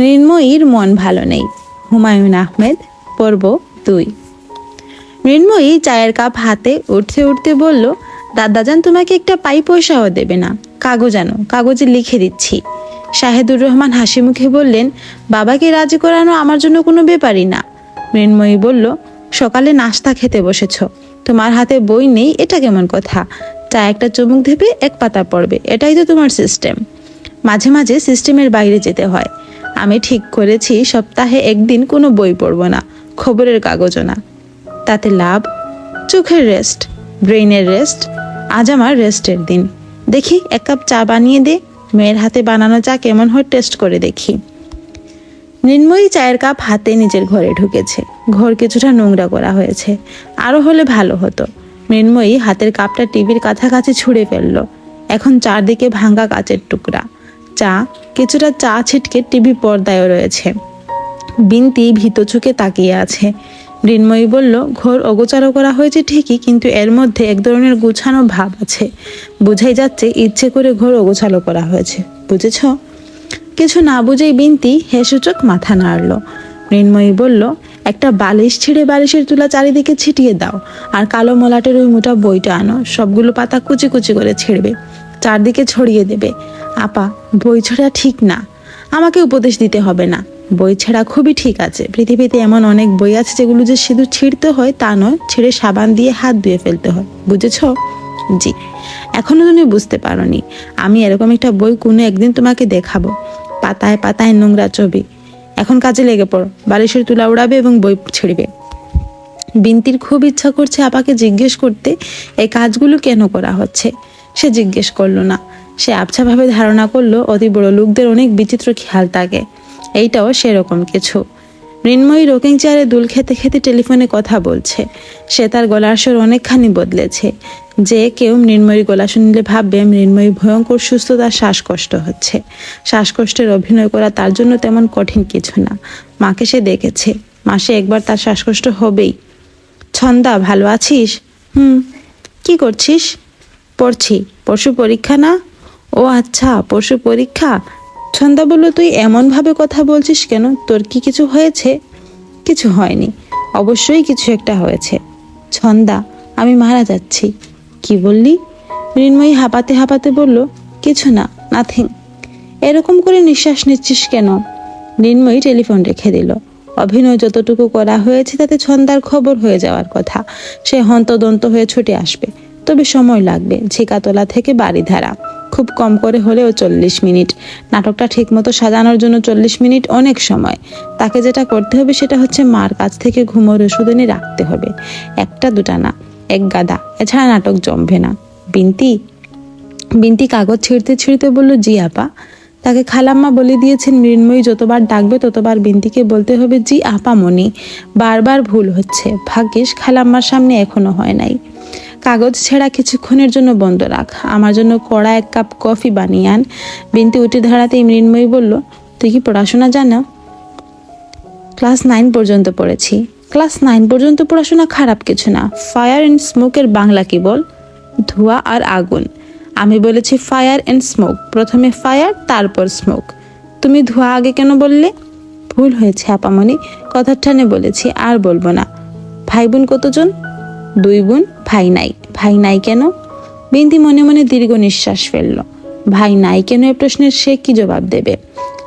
মৃন্ময়ীর মন ভালো নেই। হুমায়ুন আহমেদ, পর্ব দুই। মৃন্ময়ী চায়ের কাপ হাতে উঠতে উঠতে বলল, দাদাজান, তোমাকে একটা পাই পয়সাও দেবে না। কাগজ আনো, কাগজে লিখে দিচ্ছি। শাহেদুর রহমান হাসি মুখে বললেন, বাবাকে রাজি করানো আমার জন্য কোনো ব্যাপারই না। মৃন্ময়ী বলল, সকালে নাস্তা খেতে বসেছ। তোমার হাতে বই নেই, এটা কেমন কথা? চা একটা চুমুক দেবে, এক পাতা পড়বে, এটাই তো তোমার সিস্টেম মাঝে মাঝে সিস্টেমের বাইরে যেতে হয়। আমি ঠিক করেছি, সপ্তাহে একদিন কোনো বই পড়ব না, খবরের কাগজও না। তাতে লাভ? চোখের রেস্ট ব্রেইনের রেস্ট আজ আমার রেস্টের দিন। দেখি, এক কাপ চা বানিয়ে দে, মেয়ের হাতে বানানো চা কেমন হয় টেস্ট করে দেখি। মৃন্ময়ী চায়ের কাপ হাতে নিজের ঘরে ঢুকেছে। ঘর কিছুটা নোংরা করা হয়েছে। আরও হলে ভালো হতো। মৃন্ময়ী হাতের কাপটা টিভির কাছাকাছি ছুঁড়ে ফেলল। এখন চারদিকে ভাঙ্গা কাচের টুকরা। চা, কিছুটা চা ছিটকে টিভি পর্দায়ও রয়েছে। বিনতি ভীত চোখে তাকিয়ে আছে। মৃন্ময়ী বলল, ঘোর অগোচারো করা হয়েছে ঠিকই, কিন্তু এর মধ্যে এক ধরনের গুছানো ভাব আছে। বোঝাই যাচ্ছে ইচ্ছে করে ঘোর অগোছালো করা হয়েছে। বুঝেছ? কিছু না বুঝেই বিনতি হেসুচক মাথা নাড়ল। মৃন্ময়ী বলল, একটা বালিশ ছিঁড়ে বালিশের তুলা চারিদিকে ছিটিয়ে দাও, আর কালো মলাটের ওই মোটা বইটা আনো। সবগুলো পাতা কুচি কুচি করে ছিঁড়বে, চারদিকে ছড়িয়ে দেবে। আপা, বই ছড়া ঠিক না। আমাকে উপদেশ দিতে হবে না। বই ছেঁড়া খুবই ঠিক আছে। পৃথিবীতে এমন অনেক বই আছে যেগুলো যে শুধু ছিঁড়তে হয় তা নয়, ছেড়ে সাবান দিয়ে হাত ধুয়ে ফেলতে হয়। বুঝেছ? জি। এখনও তুমি বুঝতে পারোনি। আমি এরকম একটা বই কোনো একদিন তোমাকে দেখাবো। পাতায় পাতায় নোংরা ছবি। এখন কাজে লেগে পড়ো। বালিশের তুলা উড়াবে এবং বই ছিঁড়বে। বিনতির খুব ইচ্ছা করছে আপাকে জিজ্ঞেস করতে, এই কাজগুলো কেন করা হচ্ছে? সে জিজ্ঞেস করল, না সে আবছাভাবে ধারণা করল, অতি বড় লোকদের অনেক বিচিত্র খেয়াল থাকে। এইটাও সেরকম কিছু। মৃন্ময়ী রোকিং চেয়ারে দুল খেতে খেতে টেলিফোনে কথা বলছে। সে তার গলার স্বর অনেকখানি বদলেছে। যে কেউ মৃন্ময়ীর গলা শুনলে ভাববে মৃন্ময়ী ভয়ঙ্কর সুস্থতার শ্বাসকষ্ট হচ্ছে। শ্বাসকষ্টের অভিনয় করা তার জন্য তেমন কঠিন কিছু না। মাকে সে দেখেছে। মাসে একবার তার শ্বাসকষ্ট হবেই। ছন্দা, ভালো আছিস? হুম। কি করছিস? পড়ছি। পরশু পরীক্ষা না? ও আচ্ছা পরশু পরীক্ষা? ছন্দা বলল, তুই এমনভাবে কথা বলছিস কেন? তোর কি কিছু হয়েছে? কিছু হয়নি, অবশ্যই কিছু একটা হয়েছে। ছন্দা, আমি মারা যাচ্ছি। কি বললি? মৃন্ময়ী হাঁপাতে হাঁপাতে বলল, কিছু না নাথিং এরকম করে নিঃশ্বাস নিচ্ছিস কেন? মৃন্ময়ী টেলিফোন রেখে দিল, অভিনয় যতটুকু করা হয়েছে, তাতে ছন্দার খবর হয়ে যাওয়ার কথা। সে হন্তদন্ত হয়ে ছুটে আসবে, তবে সময় লাগবে, ঝিকাতলা থেকে বাড়িধারা খুব কম করে হলেও চল্লিশ মিনিট। নাটকটা ঠিকমতো সাজানোর জন্য চল্লিশ মিনিট অনেক সময়। তাকে যেটা করতে হবে সেটা হচ্ছে মার কাছ থেকে ঘুমোর ওষুধ এনে রাখতে হবে। একটা দুটা না, এক গাদা। এছাড়া নাটক জমবে না। বিনতি? বিনতি কাগজ ছিঁড়তে ছিঁড়তে বলল, জি, আপা। তাকে খালাম্মা বলে দিয়েছেন, মৃন্ময়ী যতবার ডাকবে ততবার বিন্তিকে বলতে হবে, জি, আপা মনি। বারবার ভুল হচ্ছে। ভাগ্যিস খালাম্মার সামনে এখনও হয় নাই। কাগজ ছেঁড়া কিছুক্ষণের জন্য বন্ধ রাখ। আমার জন্য কড়া এক কাপ কফি বানিয়ে আন। বিনতি উঠে দাঁড়াতেই মৃন্ময়ী বলল, তুই কি পড়াশোনা জানো? ক্লাস নাইন পর্যন্ত পড়েছি। ক্লাস নাইন পর্যন্ত পড়াশোনা খারাপ কিছু না। ফায়ার অ্যান্ড স্মোকের বাংলা কি বল? ধোঁয়া আর আগুন। আমি বলেছি ফায়ার অ্যান্ড স্মোক। প্রথমে ফায়ার, তারপর স্মোক। তুমি ধোঁয়া আগে কেন বললে? ভুল হয়েছে, আপামনি। কথার ঠানে বলেছি, আর বলব না। ভাই বোন কতজন? দুই বোন। ভাই নাই। ভাই নাই কেন? বিন্দি মনে মনে দীর্ঘ নিঃশ্বাস ফেলল। ভাই নাই কেন এ প্রশ্নের সে কি জবাব দেবে?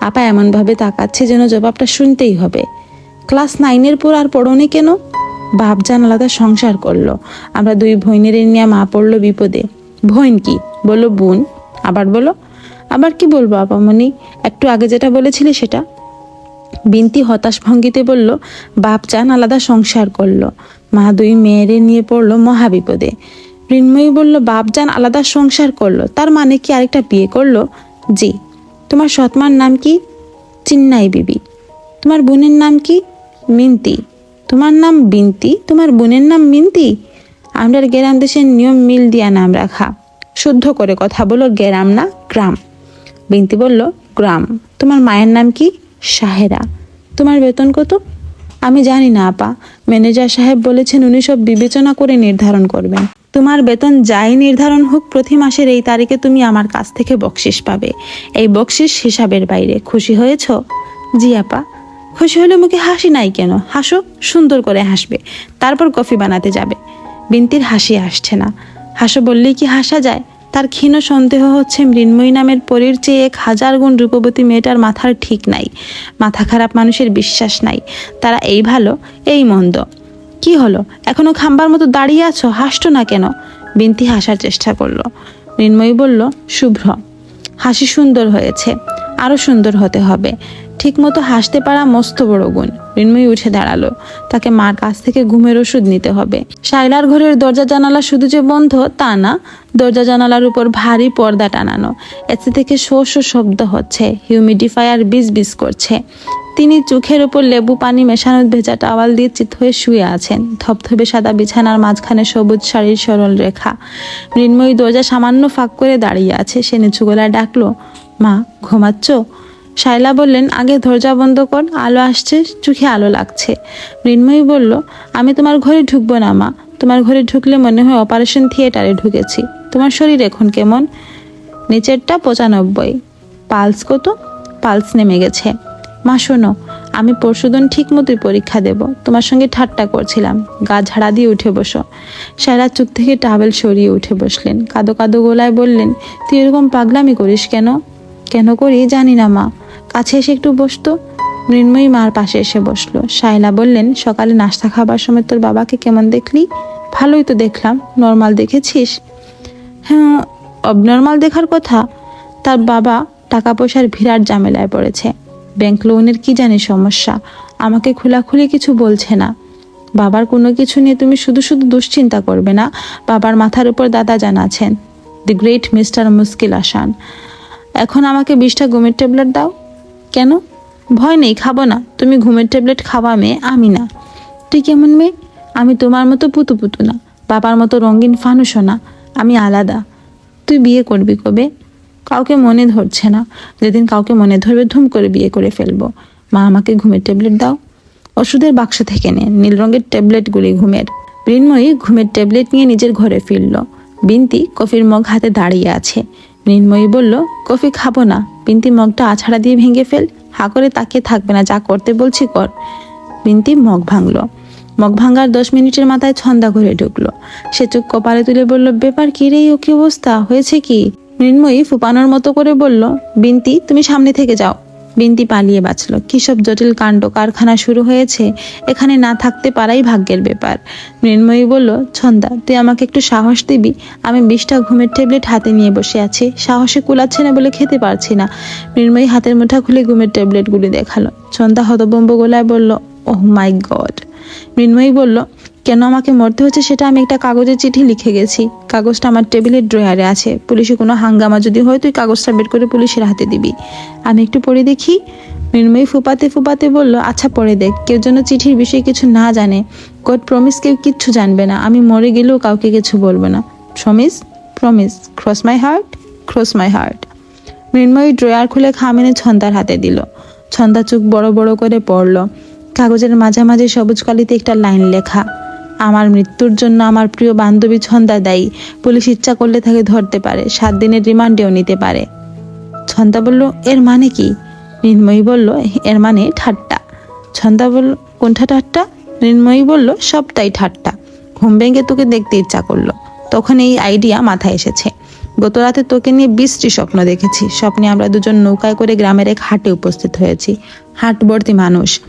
আপা এমনভাবে তাকাচ্ছে যেন জবাবটা শুনতেই হবে। ক্লাস নাইনের পর আর পড়নি কেন? বাপ জান আলাদা সংসার করল। আমরা দুই ভৈনের নিয়ে মা পড়ল বিপদে। ভৈন কি? বলল, বোন। আবার বলো আবার কি বলব আপামনি একটু আগে যেটা বলেছিলে সেটা। বিনতি হতাশ ভঙ্গিতে বলল, বাপ চান আলাদা সংসার করল। মা দুই মেয়েরে নিয়ে পড়ল মহাবিপদে। মৃন্ময়ী বলল বাপ যান আলাদা সংসার করল, তার মানে কি আরেকটা বিয়ে করল? জি। তোমার সৎমার নাম কি? চিন্নাই বিবি। তোমার বোনের নাম কি? মিন্তি। তোমার নাম বিন্তি? তোমার বোনের নাম মিন্তি? আমরা গ্রাম দেশের নিয়ম মিল দিয়া নাম রাখা। শুদ্ধ করে কথা বলো, গ্রাম না গ্রাম। বিন্তি বলল, গ্রাম। তোমার মায়ের নাম কি? সাহেরা তোমার বেতন কত? আমি জানি না, আপা। ম্যানেজার সাহেব বলেছেন উনি সব বিবেচনা করে নির্ধারণ করবেন। তোমার বেতন যাই নির্ধারণ হোক, প্রতি মাসের এই তারিখে তুমি আমার কাছ থেকে বকশিস পাবে। এই বকশিস হিসাবের বাইরে। খুশি হয়েছ? জি, আপা। খুশি হলে মুখে হাসি নাই কেন? হাসো, সুন্দর করে হাসবে। তারপর কফি বানাতে যাবে। বিনতির হাসি আসছে না। হাসো বললেই কি হাসা যায়? তার ক্ষীণ সন্দেহ হচ্ছে মৃন্ময়ী নামের পরীর চেয়ে এক হাজার গুণ রূপবতী মেয়েটার মাথার ঠিক নাই। মাথা খারাপ মানুষের বিশ্বাস নাই। তারা এই ভালো, এই মন্দ। কি হলো? এখনও খাম্বার মতো দাঁড়িয়ে আছো? হাসতো না কেন? বিনতি হাসার চেষ্টা করল। মৃন্ময়ী বলল, শুভ্র, হাসি সুন্দর হয়েছে। আরও সুন্দর হতে হবে। ঠিকমতো হাসতে পারা মস্ত বড় গুণ। মৃন্ময়ী উঠে দাঁড়াল। তাকে মার কাছ থেকে ঘুমের ওষুধ নিতে হবে। শাইলার ঘরের দরজা জানালা শুধু যে বন্ধ, তা না, দরজা জানালার উপর ভারী পর্দা টানানো। এতে থেকে শো শো শব্দ হচ্ছে। হিউমিডিফায়ার বিজ বিজ করছে। তিনি চোখের উপর লেবু পানি মেশানো ভেজা টাওয়াল দিয়ে চিত হয়ে শুয়ে আছেন। ধপধপে সাদা বিছানার মাঝখানে সবুজ শাড়ির সরল রেখা। মৃন্ময়ী দরজা সামান্য ফাঁক করে দাঁড়িয়ে আছে। সে নিচু গলায় ডাকলো, মা, ঘুমাচ্ছ? শাইলা বললেন, আগে দরজা বন্ধ কর, আলো আসছে, চোখে আলো লাগছে। মৃন্ময়ী বলল, আমি তোমার ঘরে ঢুকবো না, মা। তোমার ঘরে ঢুকলে মনে হয় অপারেশন থিয়েটারে ঢুকেছি। তোমার শরীর এখন কেমন? নিচেরটা পঁচানব্বই। পালস কত? পালস নেমে গেছে। মা, শোনো, আমি পরশুদিন ঠিক মতোই পরীক্ষা দেব। তোমার সঙ্গে ঠাট্টা করছিলাম। গা ঝাড়া দিয়ে উঠে বসো। সারা চুপ থেকে টাওয়েল সরিয়ে উঠে বসলেন। কাদো কাদো গোলায় বললেন, তুই এরকম পাগলামি করিস কেন? কেন করি জানি না, মা। কাছে এসে একটু বসতো। মৃন্ময়ী মার পাশে এসে বসল। শাইলা বললেন, সকালে নাস্তা খাবার সময় তোর বাবাকে কেমন দেখলি? ভালোই তো দেখলাম। নর্মাল দেখেছিস? হ্যাঁ অবনর্মাল দেখার কথা। তার বাবা টাকা পয়সার বিরাট ঝামেলায় পড়েছে। ব্যাংক লোনের কি জানি সমস্যা। আমাকে খোলাখুলি কিছু বলছে না। বাবার কোনো কিছু নিয়ে তুমি শুধু শুধু দুশ্চিন্তা করবে না। বাবার মাথার উপর দাদা জান আছেন। দি গ্রেট মিস্টার মুস্কিল আসান। এখন আমাকে বিশটা ঘুমের ট্যাবলেট দাও। কেন? ভয় নেই, খাব না। তুমি ঘুমের ট্যাবলেট খাওয়া মেয়ে, আমি না। তুই কেমন মেয়ে? আমি তোমার মতো পুতু পুতু না। বাবার মতো রঙিন ফানুসও না। আমি আলাদা। তুই বিয়ে করবি কবে? কাউকে মনে ধরছে না। যেদিন কাউকে মনে ধরবে, ধুম করে বিয়ে করে ফেলব। মা, আমাকে ঘুমের ট্যাবলেট দাও। ওষুধের বাক্স থেকে নে। নীল রঙের ট্যাবলেটগুলি ঘুমের। মৃন্ময়ী ঘুমের ট্যাবলেট নিয়ে নিজের ঘরে ফিরল। বিনতি কফির মগ হাতে দাঁড়িয়ে আছে। মৃন্ময়ী বলল, কফি খাব না। বিন্তি মগটা আছাড়া দিয়ে ভেঙে ফেল। হা করে তাকে থাকবে না, যা করতে বলছি কর। বিন্তি মগ ভাঙল। মগ ভাঙার দশ মিনিটের মাথায় ছন্দা ঘুরে ঢুকলো। সে চোখ কপালে তুলে বলল, ব্যাপার কি রে, ও কি অবস্থা? হয়েছে কি? মৃন্ময়ী ফুপানোর মতো করে বলল, বিন্তি, তুমি সামনে থেকে যাও। বিনতি পালিয়ে বাঁচল। কি সব জটিল কাণ্ড কারখানা শুরু হয়েছে, এখানে না থাকতে পারাই ভাগ্যের ব্যাপার। মৃন্ময়ী বলল, ছন্দা, তুই আমাকে একটু সাহস দিবি? আমি বিশটা ঘুমের ট্যাবলেট হাতে নিয়ে বসে আছি। সাহসে কুলাচ্ছে না বলে খেতে পারছি না। মৃন্ময়ী হাতের মুঠা খুলে ঘুমের ট্যাবলেটগুলি দেখাল। ছন্দা হতবম্ব গোলায় বলল, ওহ মাই গড। মৃন্ময়ী বলল কেন আমাকে মরতে হচ্ছে সেটা আমি একটা কাগজে চিঠি লিখে গেছি। কাগজটা আমার টেবিলের ড্রয়ারে আছে। পুলিশে কোনো হাঙ্গামা যদি হয়, তুই কাগজটা বের করে পুলিশের হাতে দিবি। আমি একটু পড়ে দেখি। মৃন্ময়ী ফুপাতে ফুপাতে বলল আচ্ছা পড়ে দেখ। কেউ যেন চিঠির বিষয়ে কিছু না জানে। গড প্রমিস কেউ কিচ্ছু জানবে না। আমি মরে গেলেও কাউকে কিছু বলব না। Promise promise. Cross my heart cross my heart Mrinmoyee drawer খুলে খামেনে ছন্দার হাতে দিল। ছন্দা চোখ বড় বড় করে পড়ল। কাগজের মাঝামাঝি সবুজ কালিতে একটা লাইন লেখা। আমার মৃত্যুর জন্য আমার প্রিয় বান্ধবী ছন্দা দায়ী। পুলিশ ইচ্ছা করলে তাকে ধরতে পারে। সাত দিনের রিমান্ডেও নিতে পারে। ছন্দা বলল, এর মানে কি? মৃন্ময়ী বলল, এর মানে ঠাট্টা। ছন্দা বলল, কোনটা ঠাট্টা? মৃন্ময়ী বলল, সবটাই ঠাট্টা। ঘুম ভেঙে তোকে দেখতে ইচ্ছা করল। তখন এই আইডিয়া মাথায় এসেছে। গত রাতে তোকে নিয়ে বৃষ্টি স্বপ্ন দেখেছি। স্বপ্নে আমরা দুজন নৌকায় করে গ্রামের এক হাটে উপস্থিত হয়েছি। হাটবর্তী মানুষ।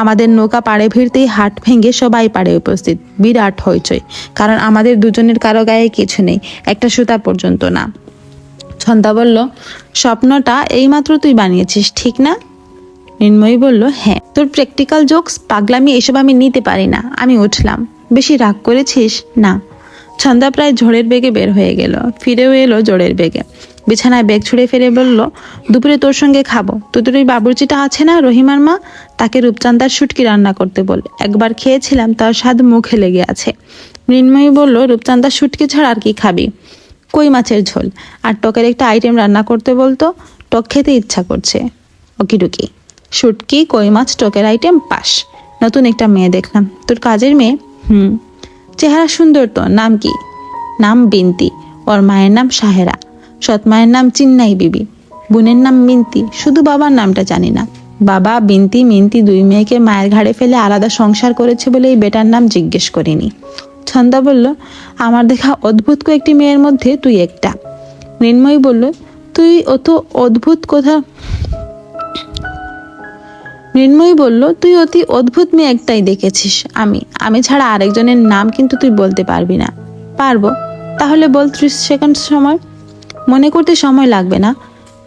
আমাদের নৌকা পাড়ে ফিরতেই হাট ভেঙে সবাই পাড়ে উপস্থিত। বিরাট হইচই। কারণ আমাদের দুজনের কারও গায়ে কিছু নেই। একটা সুতা পর্যন্ত না। ছন্দা বলল, স্বপ্নটা এইমাত্র তুই বানিয়েছিস, ঠিক না? মৃন্ময়ী বলল হ্যাঁ। তোর প্র্যাকটিক্যাল জোকস পাগলামি, এসব আমি নিতে পারি না। আমি উঠলাম। বেশি রাগ করেছিস? না। ছন্দা প্রায় ঝড়ের বেগে বের হয়ে গেল। ফিরেও এলো জোরের বেগে। বিছানায় ব্যাগ ছুঁড়ে ফেলে বলল, দুপুরে তোর সঙ্গে খাব। তোদের ওই বাবুর্চিটা আছে না রহিমার মা? তাকে রূপচান্দার শুটকি রান্না করতে বল একবার খেয়েছিলাম, তার স্বাদ মুখে লেগে আছে। মৃন্ময়ী বলল রূপচান্দার শুটকি ছাড়া আর কি খাবি? কই মাছের ঝোল? আর টকের একটা আইটেম রান্না করতে বলতো, টক খেতে ইচ্ছা করছে। ওকিডুকি, শুটকি, কই মাছ, টকের আইটেম, পাস। নতুন একটা মেয়ে দেখলাম। তোর কাজের মেয়ে? হুম। চেহারা সুন্দর তো নাম কি? নাম বিনতি। ওর মায়ের নাম সাহেরা সৎ মায়ের নাম চিন্নাই বিবি। বোনের নাম মিন্তি। শুধু বাবার নামটা জানি না। বাবা, বিন্তি, মিন্তি দুই মেয়েকে মায়ের ঘাড়ে ফেলে আলাদা সংসার করেছে বলে এই বেটার নাম জিজ্ঞেস করিনি। ছন্দা বলল, আমার দেখা অদ্ভুত কয়েকটি মেয়ের মধ্যে তুই একটা। মৃন্ময়ী বলল, তুই অত অদ্ভুত কথা? মৃন্ময়ী বলল, তুই অতি অদ্ভুত মেয়ে একটাই দেখেছিস আমি। আমি ছাড়া আরেকজনের নাম কিন্তু তুই বলতে পারবি না। পারব। তাহলে বল ত্রিশ সেকেন্ড সময়? মনে করতে সময় লাগবে না।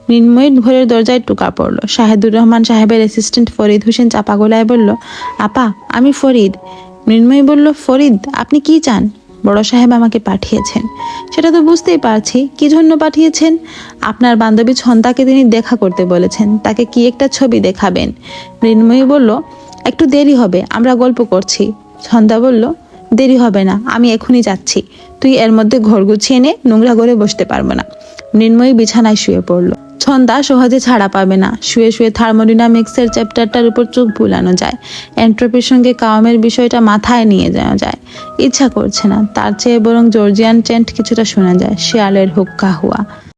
মৃন্ময়ীর ভোরের দরজায় টুকা পড়ল। শাহেদুর রহমান সাহেবের অ্যাসিস্ট্যান্ট ফরিদ হোসেন চাপা গলায় বলল, আপা, আমি ফরিদ। মৃন্ময়ী বলল, ফরিদ, আপনি কি চান? বড় সাহেব আমাকে পাঠিয়েছেন। সেটা তো বুঝতেই পারছি। কি জন্য পাঠিয়েছেন? আপনার বান্ধবী ছন্দাকে তিনি দেখা করতে বলেছেন। তাকে কি একটা ছবি দেখাবেন? মৃন্ময়ী বলল, একটু দেরি হবে, আমরা গল্প করছি। ছন্দা বলল, দেরি হবে না, আমি এখনই যাচ্ছি। তুই এর মধ্যে ঘর গুছিয়ে নে, নোংরা করে বসতে পারব না। মৃন্ময়ী বিছানায় শুয়ে পড়ল। ছন্দা সহজে ছাড়া পাবে না। শুয়ে শুয়ে থার্মোডিনামিক্সের চ্যাপ্টারটার উপর চোখ বুলানো যায়। এন্ট্রপির সঙ্গে কাওয়ামের বিষয়টা মাথায় নিয়ে যাওয়া যায়। ইচ্ছা করছে না। তার চেয়ে বরং জর্জিয়ান চেন্ট কিছুটা শোনা যায়। শেয়ালের হুক্কা হুয়া।